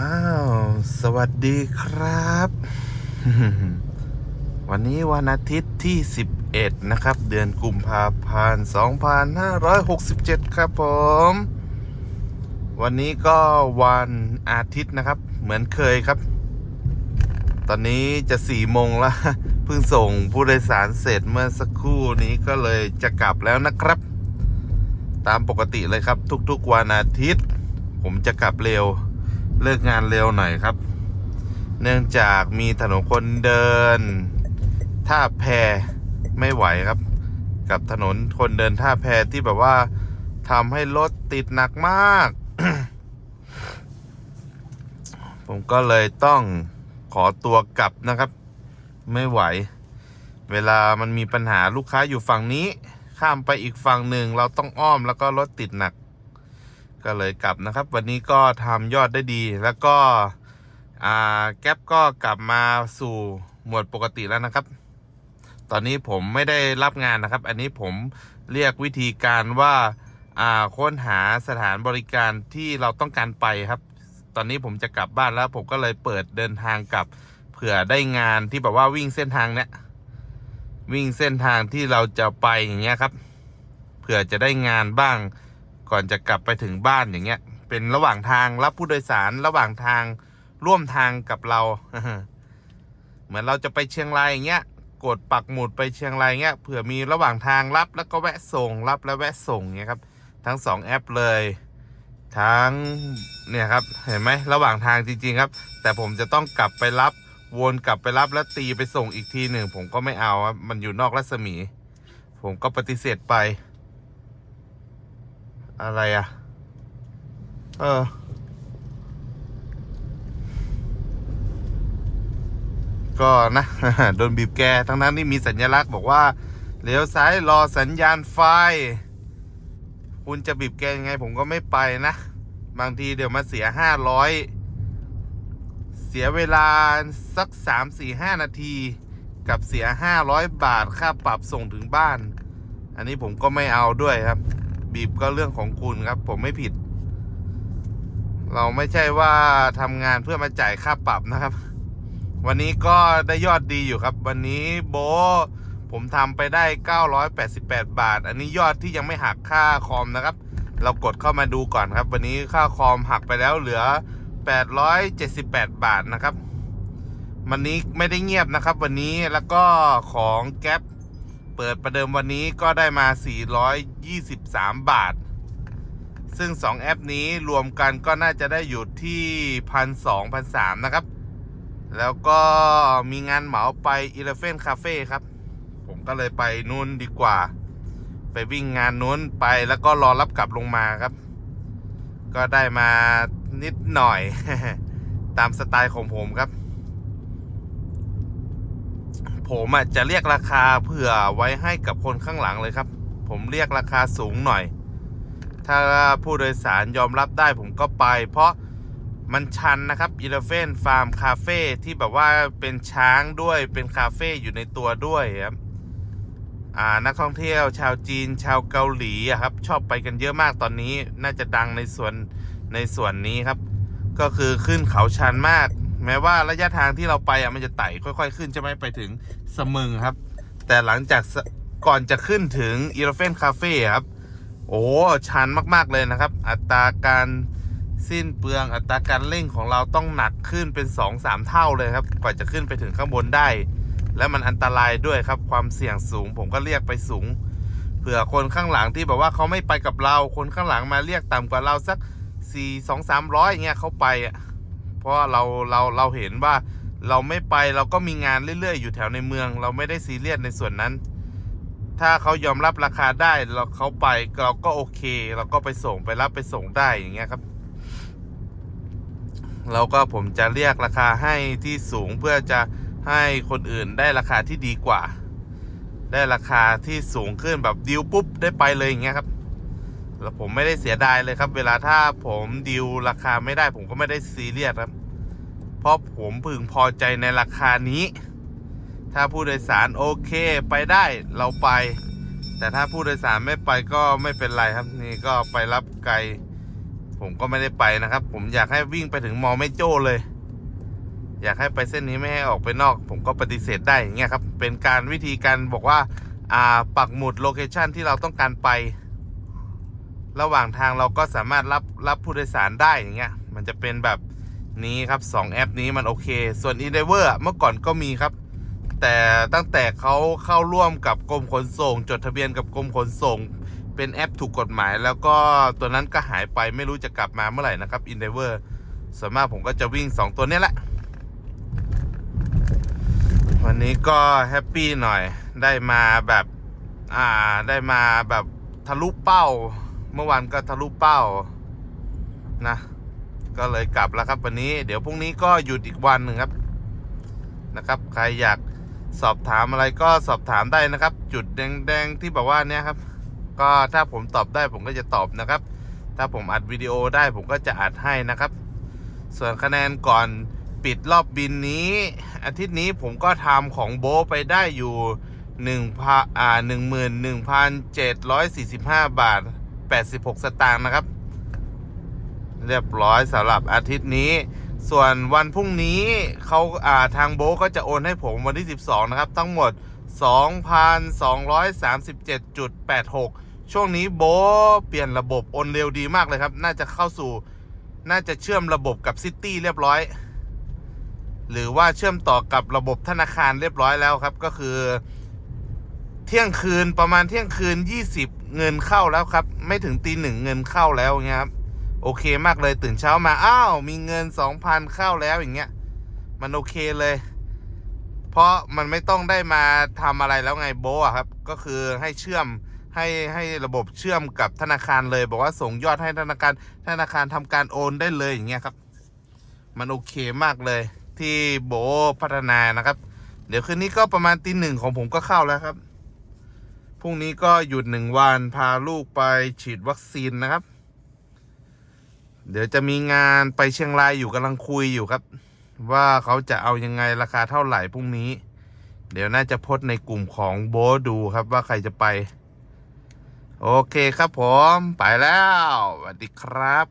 อ้าว สวัสดีครับ วันนี้วันอาทิตย์ที่ 11 นะครับ เดือนกุมภาพันธ์2567 ครับผม วันนี้ก็วันอาทิตย์นะครับ เหมือนเคยครับ ตอนนี้จะสี่โมงแล้วเพิ่งส่งผู้โดยสารเสร็จเมื่อสักครู่นี้ก็เลยจะกลับแล้วนะครับ ตามปกติเลยครับทุกๆวันอาทิตย์ ผมจะกลับเร็ว เลิกงานเร็วหน่อยครับ เนื่องจากมีถนนคนเดิน ท่าแพไม่ไหวครับ กับถนนคนเดินท่าแพที่แบบว่าทำให้รถติดหนักมาก ผมก็เลยต้องขอตัวกลับนะครับ ไม่ไหว เวลามันมีปัญหาลูกค้าอยู่ฝั่งนี้ ข้ามไปอีกฝั่งหนึ่งเราต้องอ้อมแล้วก็รถติดหนัก ก็เลยกลับนะครับ วันนี้ก็ทำยอดได้ดี แล้วก็แก๊ปก็กลับมาสู่หมวดปกติแล้วนะครับ ตอนนี้ผมไม่ได้รับงานนะครับ อันนี้ผมเรียกวิธีการว่าอ่าค้นหาสถานบริการที่เราต้องการไปครับ ตอนนี้ผมจะกลับบ้านแล้ว ผมก็เลยเปิดเดินทางกลับเผื่อได้งานที่แบบว่าวิ่งเส้นทางเนี้ยวิ่งเส้นทางที่เราจะไปอย่างเงี้ยครับ เผื่อจะได้งานบ้าง ก่อนจะกลับไปถึงบ้านอย่างเงี้ย เป็นระหว่างทางรับผู้โดยสารระหว่างทางร่วมทางกับเรา เหมือนเราจะไปเชียงรายอย่างเงี้ย กดปักหมุดไปเชียงรายเงี้ยเผื่อมีระหว่างทางรับแล้วก็แวะส่งรับแล้วแวะส่งเงี้ยครับ ทั้งสองแอปเลย ทั้งเนี่ยครับ เห็นไหมระหว่างทางจริง ๆ ครับ แต่ผมจะต้องกลับไปรับวนกลับไปรับแล้วตีไปส่งอีกทีหนึ่ง ผมก็ไม่เอาครับมันอยู่นอกรัศมี ผมก็ปฏิเสธไป อะไรอะ เออ ก็นะ โดนบีบแกทั้งนั้นที่มีสัญลักษณ์บอกว่าเลี้ยวซ้ายรอสัญญาณไฟ คุณจะบีบแกยังไงผมก็ไม่ไปนะ บางทีเดี๋ยวมาเสียห้าร้อยเสียเวลาสักสามสี่ห้านาที กับเสียห้าร้อยบาทค่าปรับส่งถึงบ้าน อันนี้ผมก็ไม่เอาด้วยครับ บีบก็เรื่องของคุณครับ ผมไม่ผิด เราไม่ใช่ว่าทำงานเพื่อมาจ่ายค่าปรับนะครับ วันนี้ก็ได้ยอดดีอยู่ครับ วันนี้โบผมทำไปได้ 988 บาท อันนี้ยอดที่ยังไม่หักค่าคอมนะครับ เรากดเข้ามาดูก่อนครับ วันนี้ค่าคอมหักไปแล้วเหลือ 878 บาทนะครับ วันนี้ไม่ได้เงียบนะครับ วันนี้แล้วก็ของแก๊ป ปิดประเดิมวันนี้ก็ได้มา 423 บาท ซึ่ง 2 แอปนี้รวมกันก็น่าจะได้อยู่ที่พันสองพันสามนะครับ แล้วก็มีงานเหมาไป Elephant Cafe ครับ ผมก็เลยไปนู่นดีกว่า ไปวิ่งงานนู้นไปแล้วก็รอรับกลับลงมาครับ ก็ได้มานิดหน่อย ตามสไตล์ของผมครับ ผมอะจะเรียกราคาเผื่อไว้ให้กับคนข้างหลังเลยครับ ผมเรียกราคาสูงหน่อย ถ้าผู้โดยสารยอมรับได้ผมก็ไป เพราะมันชันนะครับ Elephant Farm Cafe ที่แบบว่าเป็นช้างด้วยเป็นคาเฟ่อยู่ในตัวด้วยครับอ่านักท่องเที่ยวชาวจีนชาวเกาหลีครับ ชอบไปกันเยอะมากตอนนี้ น่าจะดังในส่วนในส่วนนี้ครับ ก็คือขึ้นเขาชันมาก แม้ว่าระยะทางที่เราไปอะมันจะไต่ค่อย ๆ ขึ้นใช่ไหมไปถึงสมึงครับ แต่หลังจากก่อนจะขึ้นถึง Elephant Cafe ครับ โอ้ชันมากๆเลยนะครับ อัตราการสิ้นเปลืองอัตราการเร่งของเราต้องหนักขึ้นเป็น 2-3 เท่าเลยครับกว่าจะขึ้นไปถึงข้างบนได้ และมันอันตรายด้วยครับความเสี่ยงสูง ผมก็เรียกไปสูงเผื่อคนข้างหลังที่แบบว่าเขาไม่ไปกับเรา คนข้างหลังมาเรียกต่ำกว่าเราสัก4 2 3 0 0อย่างเงี้ยเขาไปอะ เพราะเราเราเราเห็นว่าเราไม่ไปเราก็มีงานเรื่อยๆ อยู่แถวในเมือง เราไม่ได้ซีเรียสในส่วนนั้น ถ้าเขายอมรับราคาได้เราเขาไปเราก็โอเค เราก็ไปส่งไปรับไปส่งได้อย่างเงี้ยครับเราก็ผมจะเรียกราคาให้ที่สูงเพื่อจะให้คนอื่นได้ราคาที่ดีกว่า ได้ราคาที่สูงขึ้นแบบดิวปุ๊บได้ไปเลยอย่างเงี้ยครับ แล้วผมไม่ได้เสียดายเลยครับ เวลาถ้าผมดิวราคาไม่ได้ ผมก็ไม่ได้ซีเรียสครับ เพราะผมพึงพอใจในราคานี้ ถ้าผู้โดยสารโอเคไปได้เราไป แต่ถ้าผู้โดยสารไม่ไปก็ไม่เป็นไรครับ นี่ก็ไปรับไกล ผมก็ไม่ได้ไปนะครับ ผมอยากให้วิ่งไปถึงมอแม่โจ้เลย อยากให้ไปเส้นนี้ไม่ให้ออกไปนอก ผมก็ปฏิเสธได้อย่างเงี้ยครับ เป็นการวิธีการบอกว่า อ่าปักหมุดโลเคชันที่เราต้องการไป ระหว่างทางเราก็สามารถรับรับผู้โดยสารได้อย่างเงี้ย มันจะเป็นแบบนี้ครับสองแอปนี้มันโอเค ส่วน e d e a v o r เมื่อก่อนก็มีครับ แต่ตั้งแต่เขาเข้าร่วมกับกรมขนส่ง จดทะเบียนกับกรมขนส่ง เป็นแอปถูกกฎหมาย แล้วก็ตัวนั้นก็หายไปไม่รู้จะกลับมาเมื่อไหร่นะครับ e n d e a v o r ส่วนมากผมก็จะวิ่ง 2 ตัวนี้แหละ วันนี้ก็แฮปปี้หน่อยได้มาแบบ อ่าได้มาแบบทะลุเป้า เมื่อวานก็ทะลุเป้านะ ก็เลยกลับแล้วครับวันนี้เดี๋ยวพรุ่งนี้ก็หยุดอีกวันหนึ่งครับนะครับ ใครอยากสอบถามอะไรก็สอบถามได้นะครับ จุดแดงๆที่บอกว่าเนี้ยครับ ก็ถ้าผมตอบได้ผมก็จะตอบนะครับ ถ้าผมอัดวิดีโอได้ผมก็จะอัดให้นะครับ ส่วนคะแนนก่อนปิดรอบบินนี้ อาทิตย์นี้ผมก็ทำของโบไปได้อยู่หนึ่งพันอ่าหนึ่งหมื่นหนึ่งพันเจ็ดร้อยสี่สิบห้าบาท แปดสิบหกสตางค์นะครับ เรียบร้อยสำหรับอาทิตย์นี้ ส่วนวันพรุ่งนี้เขาอ่าทางโบก็จะโอนให้ผมวันที่ 12 นะครับ ทั้งหมด 2,237.86 ช่วงนี้โบเปลี่ยนระบบโอนเร็วดีมากเลยครับ น่าจะเข้าสู่น่าจะเชื่อมระบบกับซิตี้เรียบร้อย หรือว่าเชื่อมต่อกับระบบธนาคารเรียบร้อยแล้วครับ ก็คือ เที่ยงคืนประมาณเที่ยงคืน 20 เงินเข้าแล้วครับ ไม่ถึงตีหนึ่งเงินเข้าแล้วเงี้ยครับโอเคมากเลยตื่นเช้ามาอ้าวมีเงิน2,000เข้าแล้วอย่างเงี้ย มันโอเคเลย เพราะมันไม่ต้องได้มาทำอะไรแล้วไงโบะอะครับ ก็คือให้เชื่อมให้ให้ระบบเชื่อมกับธนาคารเลยบอกว่าส่งยอดให้ธนาคารธนาคารทำการโอนได้เลยอย่างเงี้ยครับ มันโอเคมากเลย ที่โบพัฒนานะครับ เดี๋ยวคืนนี้ก็ประมาณตีหนึ่งของผมก็เข้าแล้วครับ พรุ่งนี้ก็หยุดหนึ่งวันพาลูกไปฉีดวัคซีนนะครับ เดี๋ยวจะมีงานไปเชียงรายอยู่กำลังคุยอยู่ครับ ว่าเขาจะเอายังไงราคาเท่าไหร่พรุ่งนี้ เดี๋ยวน่าจะโพสในกลุ่มของโบดูครับว่าใครจะไป โอเคครับผม ไปแล้วสวัสดีครับ